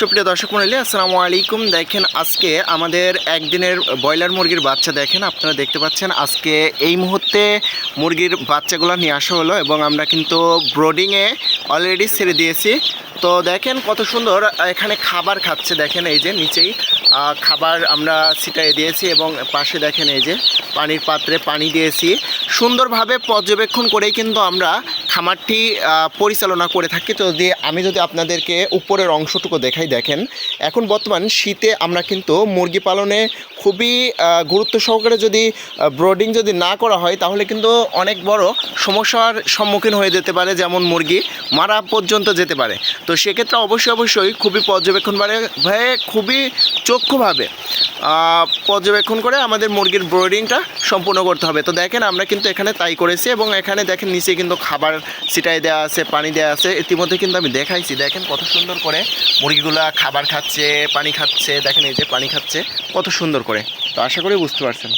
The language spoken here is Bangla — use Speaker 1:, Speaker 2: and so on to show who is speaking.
Speaker 1: সুপ্রিয় দর্শক মন্ডলী আসসালামু আলাইকুম। দেখেন আজকে আমাদের একদিনের ব্রয়লার মুরগির বাচ্চা দেখেন, আপনারা দেখতে পাচ্ছেন আজকে এই মুহূর্তে মুরগির বাচ্চাগুলো নিয়ে আসা হলো এবং আমরা কিন্তু ব্রোডিংয়ে অলরেডি ছেড়ে দিয়েছি। তো দেখেন কত সুন্দর, এখানে খাবার খাচ্ছে। দেখেন এই যে নিচেই খাবার আমরা ছিটাই দিয়েছি এবং পাশে দেখেন এই যে পানির পাত্রে পানি দিয়েছি। সুন্দরভাবে পর্যবেক্ষণ করেই কিন্তু আমরা খামারটি পরিচালনা করে থাকি। তো দিয়ে আমি যদি আপনাদেরকে উপরের অংশটুকু দেখাই, দেখেন, এখন বর্তমান শীতে আমরা কিন্তু মুরগি পালনে খুবই গুরুত্ব সহকারে যদি ব্রোডিং যদি না করা হয়, তাহলে কিন্তু অনেক বড় সমস্যার সম্মুখীন হয়ে যেতে পারে, যেমন মুরগি মারা পর্যন্ত যেতে পারে। তো সেক্ষেত্রে অবশ্যই অবশ্যই খুবই পর্যবেক্ষণ ভাবে খুবই চক্ষুভাবে পর্যবেক্ষণ করে আমাদের মুরগির ব্রোডিংটা সম্পূর্ণ করতে হবে। তো দেখেন, আমরা কিন্তু এখানে তাই করেছি এবং এখানে দেখেন, নিচে কিন্তু খাবার ছিটাই দেওয়া আছে, পানি দেওয়া আছে। ইতিমধ্যে কিন্তু আমি দেখাইছি, দেখেন কত সুন্দর করে মুরগিগুলা খাবার খাচ্ছে, পানি খাচ্ছে, দেখেন এই যে পানি খাচ্ছে, কত সুন্দর করে। তো আশা করি বুঝতে পারছেন।